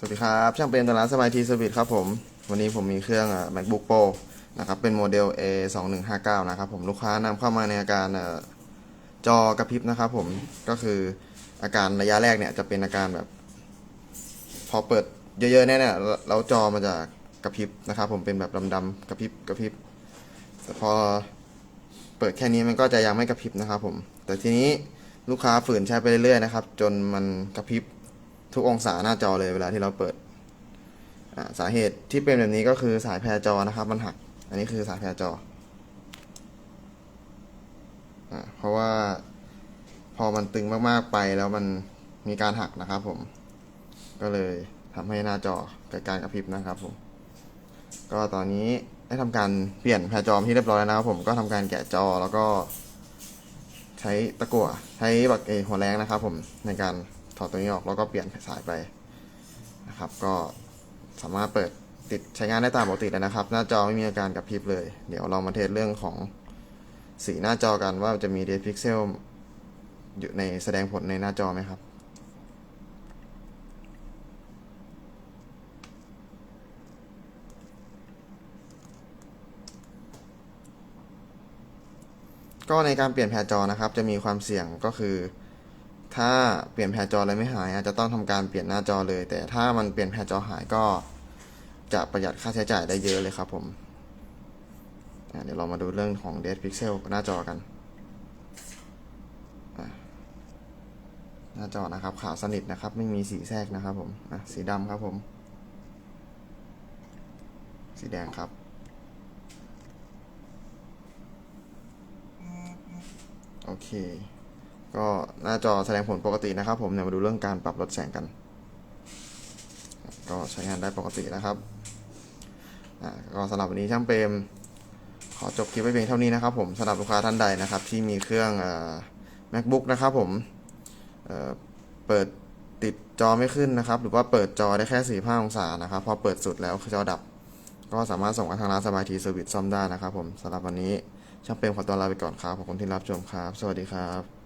สวัสดีครับ ช่างเป็นตลาดสบายทีสวิตครับผม วันนี้ผมมีเครื่อง MacBook Pro นะครับ เป็นโมเดล A 2 1 5 9นะครับผม ลูกค้านำเข้ามาในอาการจอกระพริบนะครับผม ก็คืออาการระยะแรกเนี่ยจะเป็นอาการแบบ พอเปิดเยอะๆเนี่ยเนี่ยแล้วจอมันจะกระพริบนะครับผม เป็นแบบดำๆกระพริบกระพริบ แต่พอเปิดแค่นี้มันก็จะยังไม่กระพริบนะครับผม แต่ทีนี้ลูกค้าฝืนใช้ไปเรื่อยๆนะครับ จนมันกระพริบ ทุกองศาหน้าจอเลยเวลาที่เราเปิดสาเหตุที่เป็นแบบนี้ก็คือสายแพรจอนะครับ มันหัก อันนี้คือสายแพรจออเพราะว่าพอมันตึงมากๆไปแล้วมันมีการหักนะครับผม ก็เลยทำให้หน้าจอเกิดการกระพริบนะครับผม ก็ตอนนี้ได้ทำการเปลี่ยนแพรจอที่เรียบร้อยแล้วนะครับผมก็ทำการแกะจอแล้วก็ ใช้ตะกั่วใช้บักเอหัวแรงนะครับผมในการ ถอดตัวนี้ออกแล้วก็เปลี่ยนสายไปนะครับ ก็สามารถเปิดติดใช้งานได้ตามปกติเลยนะครับ หน้าจอไม่มีอาการกระพริบเลย เดี๋ยวเรามาเทสเรื่องของสีหน้าจอกันว่าจะมีเดพิกเซลอยู่ในแสดงผลในหน้าจอไหมครับก็ในการเปลี่ยนแผนจอนะครับ จะมีความเสี่ยงก็คือ ถ้าเปลี่ยนแผนจอแล้วไม่หาย อาจจะต้องทำการเปลี่ยนหน้าจอเลย แต่ถ้ามันเปลี่ยนแผนจอหายก็จะประหยัดค่าใช้จ่ายได้เยอะเลยครับผมเดี๋ยวเรามาดูเรื่องของ d e a d Pixel หน้าจอกัน หน้าจอนะครับขาวสนิทนะครับ ไม่มีสีแทรกนะครับผมสีดำครับผม สีแดงครับ โอเค ก็หน้าจอแสดงผลปกตินะครับ ผมเดี๋ยมาดูเรื่องการปรับลดแสงกัน ก็ใช้งานได้ปกตินะครับอ่าก็สำหรับวันนี้ช่างเปรมขอจบคลิปไว้เพียงเท่านี้นะครับ ผมสำหรับลูกค้าท่านใดนะครับ ที่มีเครื่องอ macbook นะครับผมเเปิดติดจอไม่ขึ้นนะครับ หรือว่าเปิดจอได้แค่ 45 องศานะครับ พอเปิดสุดแล้วจอดับ ก็สามารถส่งมาทางร้านสบายทีเซอร์วิสซ่อมได้นะครับ ผมสำหรับวันนี้ช่างเปรมขอตัวลาไปก่อนครับขอบคุณที่รับชมครับ สวัสดีครับ